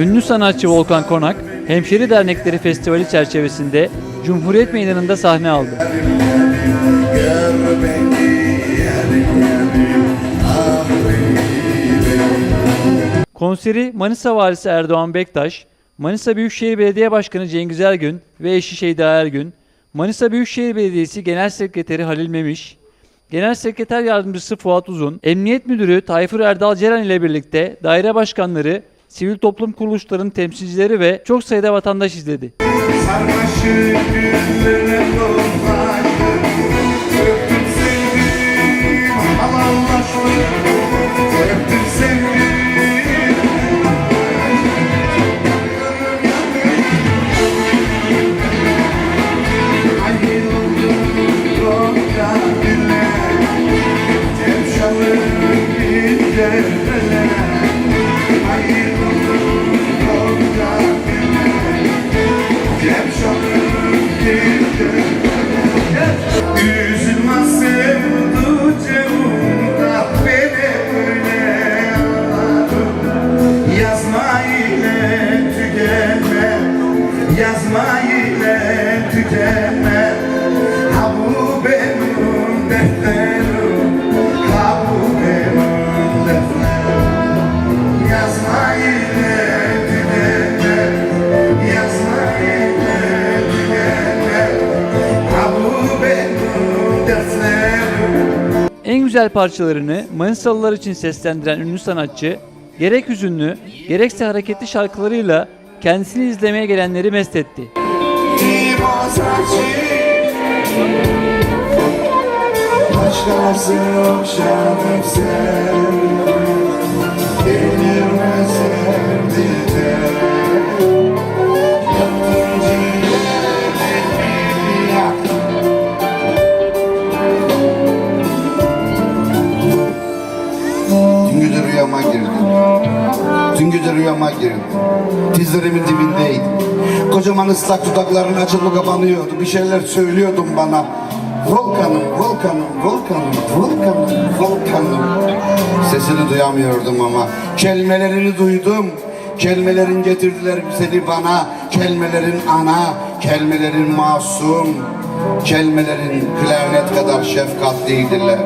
Ünlü sanatçı Volkan Konak, Hemşeri Dernekleri Festivali çerçevesinde Cumhuriyet Meydanı'nda sahne aldı. Konseri Manisa Valisi Erdoğan Bektaş, Manisa Büyükşehir Belediye Başkanı Cengiz Ergün ve eşi Şeyda Ergün, Manisa Büyükşehir Belediyesi Genel Sekreteri Halil Memiş, Genel Sekreter Yardımcısı Fuat Uzun, Emniyet Müdürü Tayfur Erdal Ceren ile birlikte daire başkanları, sivil toplum kuruluşlarının temsilcileri ve çok sayıda vatandaş izledi. Sarmaşık güzel parçalarını Manisalılar için seslendiren ünlü sanatçı, gerek hüzünlü, gerekse hareketli şarkılarıyla kendisini izlemeye gelenleri mest etti. Başkası okşadık sen rüyama girdin Dizlerimin dibindeydim. Kocaman ıslak dudakların açılıp kapanıyordu. Bir şeyler söylüyordun bana. Volkanım, volkanım, volkanım, volkanım, volkanım. Sesini duyamıyordum ama Kelimelerini duydum. Kelimelerin getirdiler seni bana. Kelimelerin ana, kelimelerin masum. Kelimelerin klarnet kadar şefkatliydiler.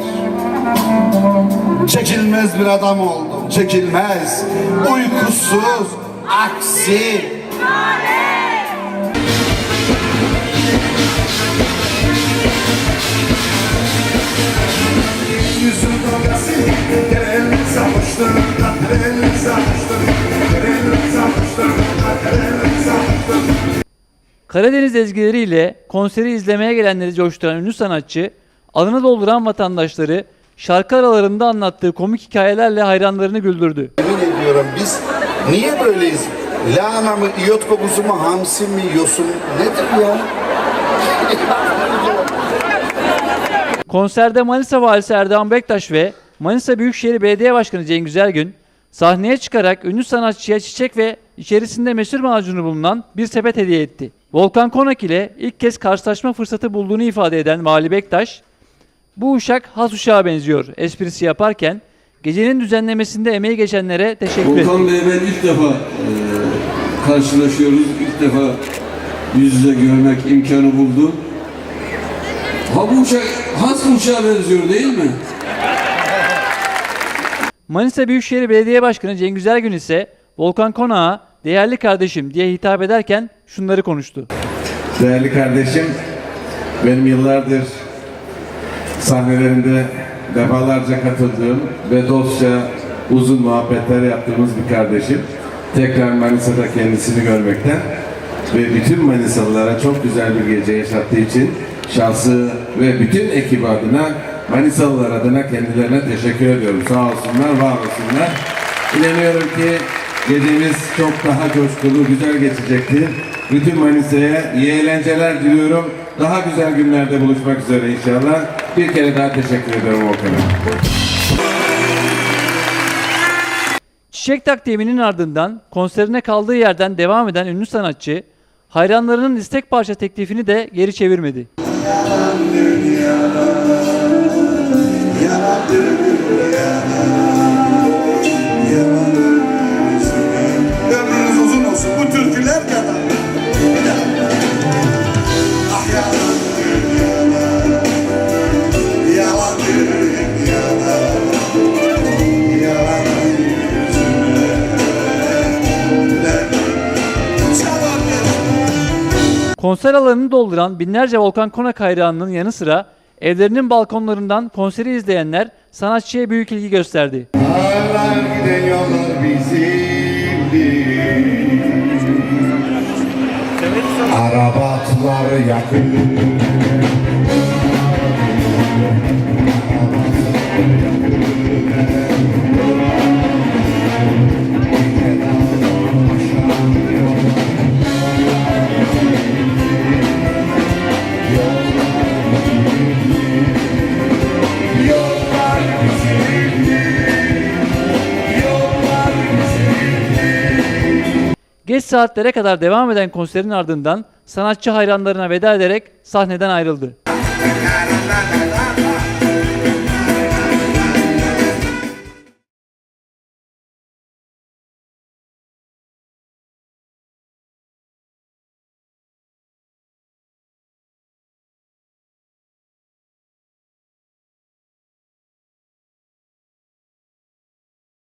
Çekilmez bir adam oldum, çekilmez. Uykusuz, aksi. Yüzüm. Karadeniz ezgileriyle konseri izlemeye gelenleri coşturan ünlü sanatçı, alını dolduran vatandaşları şarkı aralarında anlattığı komik hikayelerle hayranlarını güldürdü. Emin ediyorum biz niye böyleyiz? Lahana mı, iyot kokusu mu, hamsi mi, yosun nedir ya? Konserde Manisa Valisi Erdoğan Bektaş ve Manisa Büyükşehir Belediye Başkanı Cengiz Ergün sahneye çıkarak ünlü sanatçıya çiçek ve içerisinde mesur macunu bulunan bir sepet hediye etti. Volkan Konak ile ilk kez karşılaşma fırsatı bulduğunu ifade eden Vali Bektaş, bu uşak has uşağa benziyor esprisi yaparken gecenin düzenlemesinde emeği geçenlere teşekkür etti. Volkan Bey'le ilk defa e, karşılaşıyoruz. İlk defa yüz yüze görmek imkanı buldu. Ha bu uçak has uçağa benziyor değil mi? Manisa Büyükşehir Belediye Başkanı Cengiz Ergün ise Volkan Konak'a değerli kardeşim diye hitap ederken şunları konuştu. Değerli kardeşim, benim yıllardır sahnelerinde defalarca katıldığım ve dostça uzun muhabbetler yaptığımız bir kardeşim. Tekrar Manisa'da kendisini görmekten ve bütün Manisalılara çok güzel bir gece yaşattığı için şahsı ve bütün ekip adına Manisalılar adına kendilerine teşekkür ediyorum. Sağ olsunlar, var olsunlar. İnanıyorum ki Gecemiz çok daha coşkulu, güzel geçecektir. Bütün Manisa'ya iyi eğlenceler diliyorum. Daha güzel günlerde buluşmak üzere inşallah. Bir kere daha teşekkür ederim Volkan'a. Çiçek takdiminin ardından konserine kaldığı yerden devam eden ünlü sanatçı, hayranlarının istek parça teklifini de geri çevirmedi. Konser alanını dolduran binlerce Volkan Konak hayranının yanı sıra evlerinin balkonlarından konseri izleyenler sanatçıya büyük ilgi gösterdi. Arabatlar yakın. Geç saatlere kadar devam eden konserin ardından sanatçı hayranlarına veda ederek sahneden ayrıldı.